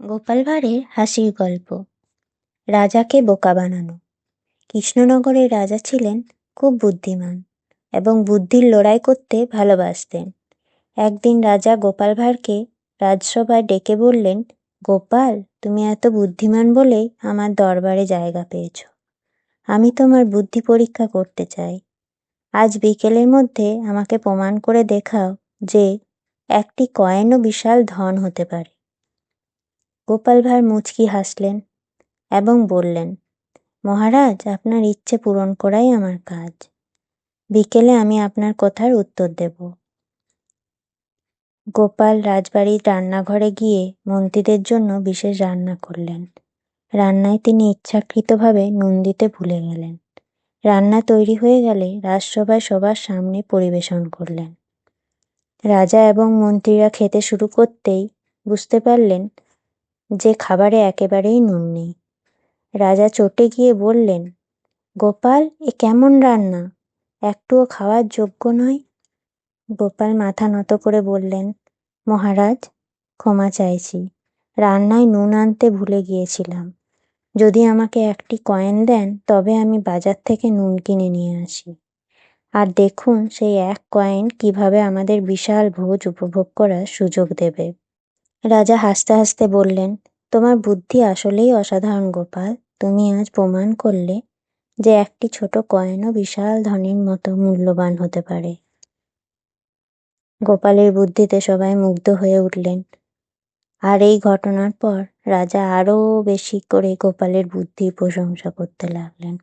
গোপাল ভাঁড়ের হাসির গল্প। রাজাকে বোকা বানানো। কৃষ্ণনগরের রাজা ছিলেন খুব বুদ্ধিমান এবং বুদ্ধির লড়াই করতে ভালোবাসতেন। একদিন রাজা গোপাল ভাঁড়কে রাজসভায় ডেকে বললেন, গোপাল, তুমি এত বুদ্ধিমান বলেই আমার দরবারে জায়গা পেয়েছ। আমি তোমার বুদ্ধি পরীক্ষা করতে চাই। আজ বিকেলের মধ্যে আমাকে প্রমাণ করে দেখাও যে একটি কয়েনও বিশাল ধন হতে পারে। গোপাল ভাঁড় মুচকি হাসলেন এবং বললেন, মহারাজ, আপনার ইচ্ছে পূরণ করাই আমার কাজ। বিকেলে আমি আপনার কথার উত্তর দেব গোপাল রাজবাড়ির রান্নাঘরে গিয়ে মন্ত্রীদের জন্য বিশেষ রান্না করলেন। রান্নায় তিনি ইচ্ছাকৃতভাবে নুন দিতে ভুলে গেলেন। রান্না তৈরি হয়ে গেলে রাজসভায় সবার সামনে পরিবেশন করলেন। রাজা এবং মন্ত্রীরা খেতে শুরু করতেই বুঝতে পারলেন যে খাবারে একেবারেই নুন নেই। রাজা চটে গিয়ে বললেন, গোপাল, এ কেমন রান্না? একটুও খাওয়ার যোগ্য নয়? গোপাল মাথা নত করে বললেন, মহারাজ, ক্ষমা চাইছি। রান্নায় নুন আনতে ভুলে গিয়েছিলাম। যদি আমাকে একটি কয়েন দেন, তবে আমি বাজার থেকে নুন কিনে নিয়ে আসি। আর দেখুন, সেই এক কয়েন কীভাবে আমাদের বিশাল ভোজ উপভোগ করার সুযোগ দেবে। রাজা হাসতে হাসতে বললেন, তোমার বুদ্ধি আসলেই অসাধারণ গোপাল। তুমি আজ প্রমাণ করলে যে একটি ছোট কয়েনও বিশাল ধনের মতো মূল্যবান হতে পারে। গোপালের বুদ্ধিতে সবাই মুগ্ধ হয়ে উঠলেন। আর এই ঘটনার পর রাজা আরও বেশি করে গোপালের বুদ্ধির প্রশংসা করতে লাগলেন।